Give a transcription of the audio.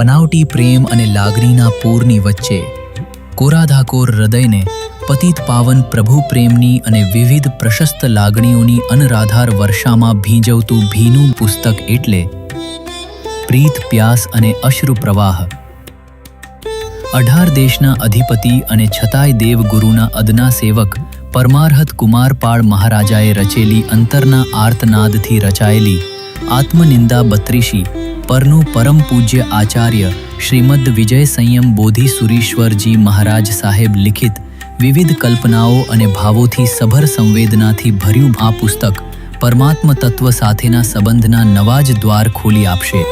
બનાવટી પ્રેમ અને લાગણીના પૂરની વચ્ચે કોરાધાકોર હૃદયને પતિત પાવન પ્રભુ પ્રેમની અને વિવિધ પ્રશસ્ત લાગણીઓની અનરાધાર વર્ષામાં ભીંજવતું ભીનું પુસ્તક એટલે પ્રીત, પ્યાસ અને અશ્રુ પ્રવાહ. અઢાર દેશના અધિપતિ અને છતાંય દેવગુરુના અદના સેવક પરમાર્હત કુમારપાળ મહારાજાએ રચેલી અંતરના આર્તનાદથી રચાયેલી આત્મનિંદા બત્રીશી પરનું પરમ પૂજ્ય આચાર્ય શ્રીમદ વિજય સંયમ બોધિ સુરીશ્વરજી મહારાજ સાહેબ લિખિત વિવિધ કલ્પનાઓ અને ભાવોથી સભર સંવેદનાથી ભર્યું આ પુસ્તક પરમાત્મ તત્વ સાથેના સંબંધના નવા જ દ્વાર ખોલી આપશે.